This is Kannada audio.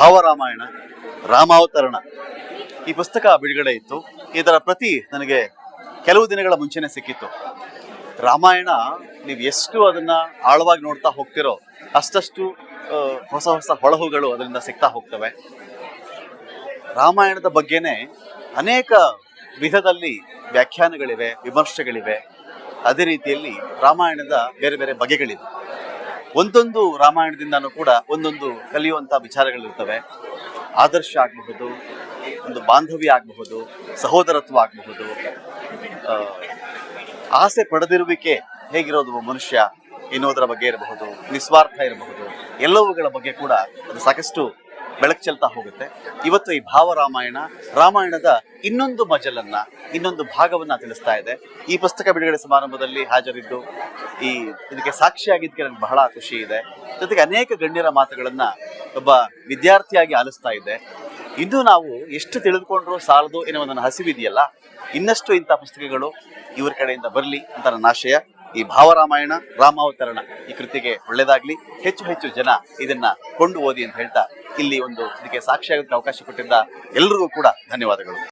ಭಾವರಾಮಾಯಣ, ರಾಮಾವತರಣ ಈ ಪುಸ್ತಕ ಬಿಡುಗಡೆ ಇತ್ತು. ಇದರ ಪ್ರತಿ ನನಗೆ ಕೆಲವು ದಿನಗಳ ಮುಂಚೆನೆ ಸಿಕ್ಕಿತ್ತು. ರಾಮಾಯಣ, ನೀವು ಎಷ್ಟು ಅದನ್ನ ಆಳವಾಗಿ ನೋಡ್ತಾ ಹೋಗ್ತಿರೋ ಅಷ್ಟಷ್ಟು ಹೊಸ ಹೊಸ ಹೊಳಹುಗಳು ಅದರಿಂದ ಸಿಗ್ತಾ ಹೋಗ್ತವೆ. ರಾಮಾಯಣದ ಬಗ್ಗೆನೇ ಅನೇಕ ವಿಧದಲ್ಲಿ ವ್ಯಾಖ್ಯಾನಗಳಿವೆ, ವಿಮರ್ಶೆಗಳಿವೆ. ಅದೇ ರೀತಿಯಲ್ಲಿ ರಾಮಾಯಣದ ಬೇರೆ ಬೇರೆ ಬಗೆಗಳಿವೆ. ಒಂದೊಂದು ರಾಮಾಯಣದಿಂದನೂ ಕೂಡ ಒಂದೊಂದು ಕಲಿಯುವಂಥ ವಿಚಾರಗಳಿರ್ತವೆ. ಆದರ್ಶ ಆಗಬಹುದು, ಒಂದು ಬಾಂಧವ್ಯ ಆಗಬಹುದು, ಸಹೋದರತ್ವ ಆಗಬಹುದು. ಆಸೆ ಪಡೆದಿರುವಿಕೆ ಹೇಗಿರೋದು ಮನುಷ್ಯ ಎನ್ನುವುದರ ಬಗ್ಗೆ ಇರಬಹುದು, ನಿಸ್ವಾರ್ಥ ಇರಬಹುದು, ಎಲ್ಲವುಗಳ ಬಗ್ಗೆ ಕೂಡ ಅದು ಸಾಕಷ್ಟು ಬೆಳಕು ಚೆಲ್ತಾ ಹೋಗುತ್ತೆ. ಇವತ್ತು ಈ ಭಾವರಾಮಾಯಣ, ರಾಮಾಯಣದ ಇನ್ನೊಂದು ಮಜಲನ್ನ, ಇನ್ನೊಂದು ಭಾಗವನ್ನ ತಿಳಿಸ್ತಾ ಇದೆ. ಈ ಪುಸ್ತಕ ಬಿಡುಗಡೆ ಸಮಾರಂಭದಲ್ಲಿ ಹಾಜರಿದ್ದು, ಈ ಇದಕ್ಕೆ ಸಾಕ್ಷಿಯಾಗಿದ್ದಕ್ಕೆ ನನಗೆ ಬಹಳ ಖುಷಿ ಇದೆ. ಜೊತೆಗೆ ಅನೇಕ ಗಣ್ಯರ ಮಾತುಗಳನ್ನ ಒಬ್ಬ ವಿದ್ಯಾರ್ಥಿಯಾಗಿ ಆಲಿಸ್ತಾ ಇದೆ. ಇದು ನಾವು ಎಷ್ಟು ತಿಳಿದುಕೊಂಡ್ರು ಸಾಲದು ಎನ್ನುವ ನನ್ನ ಹಸಿವಿದೆಯಲ್ಲ, ಇನ್ನಷ್ಟು ಇಂಥ ಪುಸ್ತಕಗಳು ಇವ್ರ ಕಡೆಯಿಂದ ಬರಲಿ ಅಂತ ನನ್ನ ಆಶಯ. ಈ ಭಾವರಾಮಾಯಣ, ರಾಮಾವತರಣ ಈ ಕೃತಿಗೆ ಒಳ್ಳೇದಾಗ್ಲಿ. ಹೆಚ್ಚು ಹೆಚ್ಚು ಜನ ಇದನ್ನ ಕೊಂಡು ಓದಿ ಅಂತ ಹೇಳ್ತಾ ಇಲ್ಲಿ ಒಂದು ಇದಕ್ಕೆ ಸಾಕ್ಷಿಯಾಗೋದಕ್ಕೆ ಅವಕಾಶ ಕೊಟ್ಟಿದ್ದ ಎಲ್ಲರಿಗೂ ಕೂಡ ಧನ್ಯವಾದಗಳು.